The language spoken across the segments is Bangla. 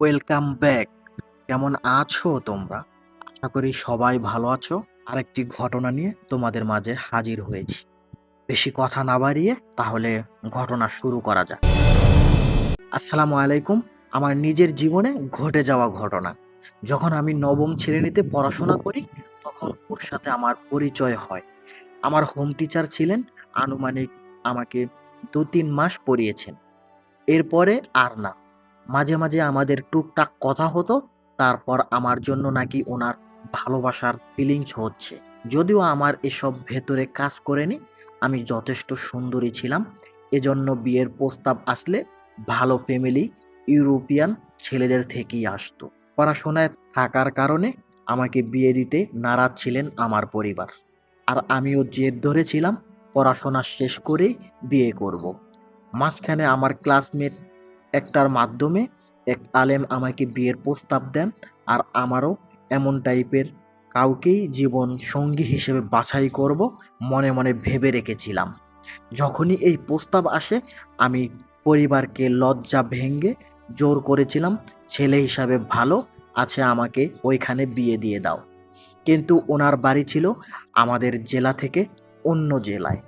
ওয়েলকাম ব্যাক কেমন আছো তোমরা? আশা করি সবাই ভালো আছো। আরেকটি ঘটনা নিয়ে তোমাদের মাঝে হাজির হয়েছি। বেশি কথা না বাড়িয়ে তাহলে ঘটনা শুরু করা যাক। আসসালামু আলাইকুম। আমার নিজের জীবনে ঘটে যাওয়া ঘটনা। যখন আমি নবম শ্রেণীতে পড়াশোনা করি, তখন ওর সাথে আমার পরিচয় হয়। আমার হোম টিচার ছিলেন, আনুমানিক আমাকে দু তিন মাস পড়িয়েছেন। এরপরে আর না। মাঝে মাঝে আমাদের টুকটাক কথা হতো, তারপর আমার জন্য নাকি ওনার ভালোবাসার ফিলিংস হচ্ছে। যদিও আমার এসব ভেতরে কাজ করেনি, আমি যথেষ্ট সুন্দরী ছিলাম। এজন্য বিয়ের প্রস্তাব আসলে ভালো ফ্যামিলি ইউরোপিয়ান ছেলেদের থেকেই আসতো। পড়াশোনায় থাকার কারণে আমাকে বিয়ে দিতে নারাজ ছিলেন আমার পরিবার। আর আমিও জেদ ধরেছিলাম, পড়াশোনা শেষ করেই বিয়ে করব। মাঝখানে আমার ক্লাসমেট একটার মাধ্যমে এক আলেম আমাকে বিয়ের প্রস্তাব দেন আর আমারও এমন টাইপের কাউকেই জীবন সঙ্গী হিসেবে বাছাই করব মনে মনে ভেবে রেখেছিলাম। যখনই এই প্রস্তাব আসে, আমি পরিবারকে লজ্জা ভেঙ্গে জোর করেছিলাম, ছেলে হিসাবে ভালো আছে, আমাকে ওইখানে বিয়ে দিয়ে দাও। কিন্তু ওনার বাড়ি ছিল আমাদের জেলা থেকে অন্য জেলায়।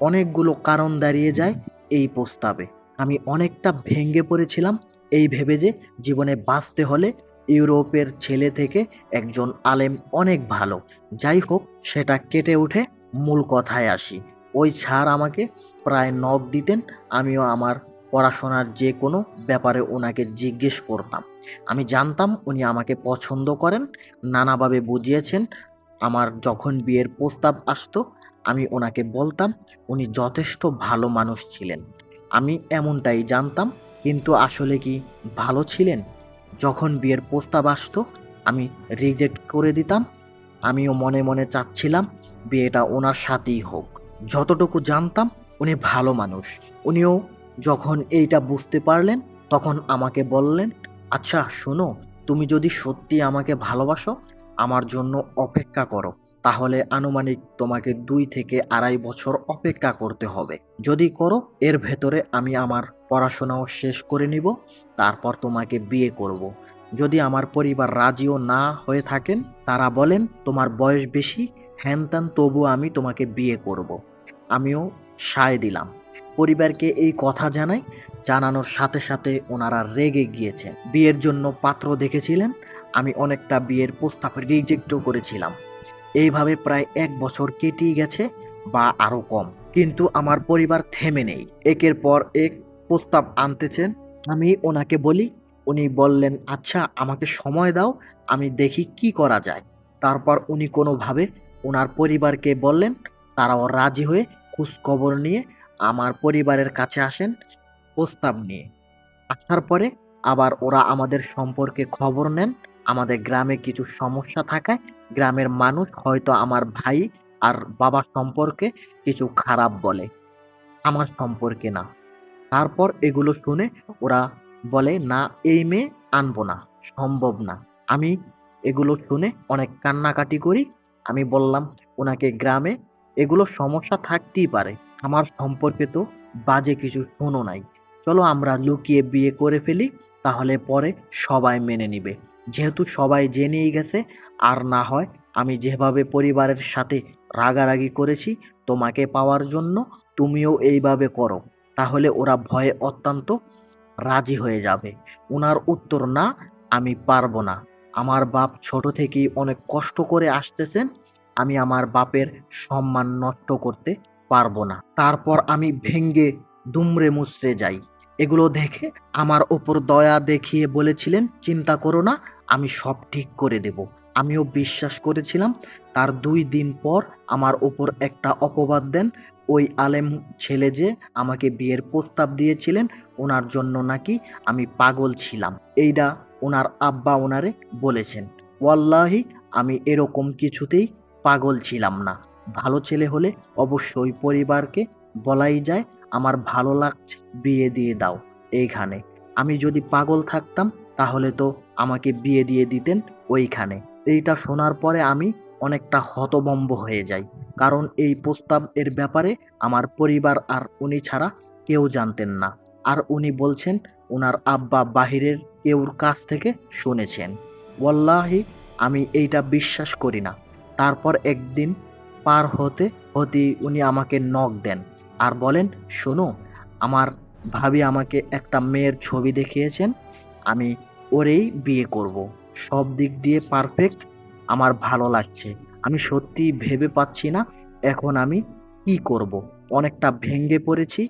অনেকগুলো কারণ দাঁড়িয়ে যায় এই প্রস্তাবে। আমি অনেকটা ভেঙে পড়েছিলাম এই ভেবে যে জীবনে বাঁচতে হলে ইউরোপের ছেলে থেকে একজন আলেম অনেক ভালো। যাই হোক, সেটা কেটে উঠে মূল কথায় আসি। ওই ছাড় আমাকে প্রায় নখ দিতেন, আমিও আমার পড়াশোনার যে কোনো ব্যাপারে ওনাকে জিজ্ঞেস করতাম। আমি জানতাম উনি আমাকে পছন্দ করেন, নানাভাবে বুঝিয়েছেন, আমার যখন বিয়ের প্রস্তাব আসতো, আমি ওনাকে বলতাম উনি যথেষ্ট ভালো মানুষ ছিলেন। আমি এমনটাই জানতাম, কিন্তু আসলে কি ভালো ছিলেন? যখন বিয়ের প্রস্তাব আসতো, আমি রিজেক্ট করে দিতাম। আমিও মনে মনে চাচ্ছিলাম বিয়েটা ওনার সাথেই হোক। যতটুকু জানতাম, উনি ভালো মানুষ। উনিও যখন এইটা বুঝতে পারলেন, তখন আমাকে বললেন আচ্ছা শোনো, তুমি যদি সত্যি আমাকে ভালোবাসো আমার জন্য অপেক্ষা করো তাহলে আনুমানিক তোমাকে দুই থেকে আড়াই বছর অপেক্ষা করতে হবে যদি করো, এর ভেতরে আমি আমার পড়াশোনাও শেষ করে নিব, তারপর তোমাকে বিয়ে করব। যদি আমার পরিবার রাজিও না হয়ে থাকেন, তারা বলেন, তোমার বয়স বেশি, হ্যান ত্যান তবু আমি তোমাকে বিয়ে করব। আমিও সায় দিলাম পরিবারকে এই কথা জানাই, জানানোর সাথে সাথে ওনারা রেগে গিয়েছেন বিয়ের জন্য পাত্র দেখেছিলেন আমি অনেকটা বিয়ের প্রস্তাব রিজেক্টও করেছিলাম। এইভাবে প্রায় এক বছর কেটেই গেছে বা আরও কম। কিন্তু আমার পরিবার থেমে নেই। একের পর এক প্রস্তাব আনতেছেন। আমি ওনাকে বলি, উনি বললেন আচ্ছা আমাকে সময় দাও, আমি দেখি কি করা যায়। তারপর উনি কোনোভাবে ওনার পরিবারকে বললেন, তারাও রাজি হয়ে খোঁজখবর নিয়ে আমার পরিবারের কাছে আসেন প্রস্তাব নিয়ে। আসার পরে আবার ওরা আমাদের সম্পর্কে খবর নেন আমাদের গ্রামে কিছু সমস্যা থাকায় গ্রামের মানুষ হয়তো আমার ভাই আর বাবা সম্পর্কে কিছু খারাপ বলে, আমার সম্পর্কে না। তারপর এগুলো শুনে ওরা বলে, না, এই মেয়ে আনব না, সম্ভব না। আমি এগুলো শুনে অনেক কান্নাকাটি করি। আমি বললাম, ওনাকে গ্রামে এগুলো সমস্যা থাকতেই পারে। আমার সম্পর্কে তো বাজে কিছু শোনো নাই। চলো আমরা লুকিয়ে বিয়ে করে ফেলি, তাহলে পরে সবাই মেনে নিবে। যেহেতু সবাই জেনেই গেছে, আর না হয় আমি যেভাবে পরিবারের সাথে রাগারাগি করেছি তোমাকে পাওয়ার জন্য তুমিও এইভাবে করো। তাহলে ওরা ভয়ে অত্যন্ত রাজি হয়ে যাবে। ওনার উত্তর না, আমি পারব না। আমার বাপ ছোট থেকেই অনেক কষ্ট করে আসতেছেন, আমি আমার বাপের সম্মান নষ্ট করতে পারব না। তারপর আমি ভেঙ্গে দুমড়ে মুচড়ে যাই। এগুলো দেখে আমার ওপর দয়া দেখিয়ে বলেছিলেন, চিন্তা করো না, আমি সব ঠিক করে দেব। আমিও বিশ্বাস করেছিলাম। তার দুই দিন পর আমার ওপর একটা অপবাদ দেন। ওই আলেম ছেলে যে আমাকে বিয়ের প্রস্তাব দিয়েছিলেন, ওনার জন্য নাকি আমি পাগল ছিলাম। এইটা ওনার আব্বা ওনারে বলেছেন, ওয়াল্লাহি, আমি এরকম কিছুতেই পাগল ছিলাম না। ভালো ছেলে হলে অবশ্যই পরিবারকে বলাই যায় আমার ভালো লাগছে, বিয়ে দিয়ে দাও এইখানে। আমি যদি পাগল থাকতাম, তাহলে তো আমাকে বিয়ে দিয়ে দিতেন ওইখানে। এইটা শোনার পরে আমি অনেকটা হতবম্ব হয়ে যাই, কারণ এই প্রস্তাব এর ব্যাপারে আমার পরিবার আর উনি ছাড়া কেউ জানতেন না। আর উনি বলছেন ওনার আব্বা বাহিরের কেউর কাছ থেকে শুনেছেন। ওল্লাহি আমি এইটা বিশ্বাস করি না। তারপর একদিন পার হতে হতে উনি আমাকে নখ দেন। আর বলেন, শোনো, আমার ভাবি আমাকে একটা মেয়ের ছবি দেখিয়েছেন, আমি ওরেই বিয়ে করব। সব দিক দিয়ে পারফেক্ট আমার ভালো লাগছে আমি সত্যি ভেবে পাচ্ছি না এখন আমি কি করব। অনেকটা ভেঙ্গে পড়েছি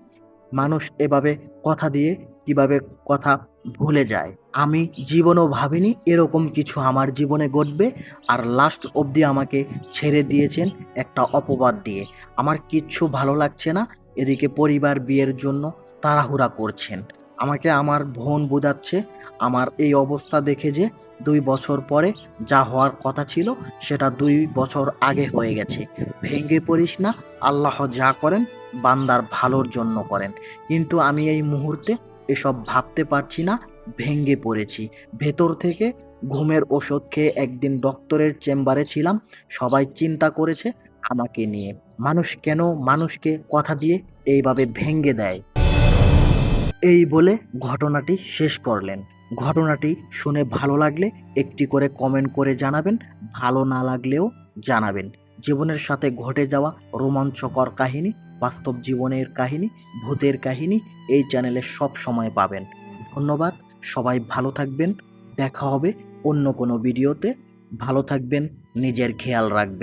মানুষ এভাবে কথা দিয়ে কীভাবে কথা ভুলে যায়। আমি জীবনও ভাবিনি এরকম কিছু আমার জীবনে ঘটবে আর লাস্ট অবধি আমাকে ছেড়ে দিয়েছেন একটা অপবাদ দিয়ে। আমার কিচ্ছু ভালো লাগছে না, এদিকে পরিবার বিয়ের জন্য তাড়াহুড়া করছেন। আমাকে আমার বোন বোঝাচ্ছে, আমার এই অবস্থা দেখে যে দুই বছর পরে যা হওয়ার কথা ছিল সেটা দুই বছর আগে হয়ে গেছে। ভেঙে পড়িস না, আল্লাহ যা করেন বান্দার ভালোর জন্য করেন। কিন্তু আমি এই মুহূর্তে এসব ভাবতে পারছি না, ভেঙ্গে পড়েছি। ভেতর থেকে ঘুমের ওষুধ খেয়ে একদিন ডক্টরের চেম্বারে ছিলাম, সবাই চিন্তা করেছে আমাকে নিয়ে। মানুষ কেন মানুষকে কথা দিয়ে এইভাবে ভেঙ্গে দেয়? এই বলে ঘটনাটি শেষ করলেন। ঘটনাটি শুনে ভালো লাগলে একটি করে কমেন্ট করে জানাবেন, ভালো না লাগলেও জানাবেন। জীবনের সাথে ঘটে যাওয়া রোমাঞ্চকর কাহিনী বাস্তব জীবনের কাহিনী, ভূতের কাহিনী এই চ্যানেলে সব সময় পাবেন। ধন্যবাদ, সবাই ভালো থাকবেন, দেখা হবে অন্য কোনো ভিডিওতে ভালো থাকবেন, নিজের খেয়াল রাখবেন।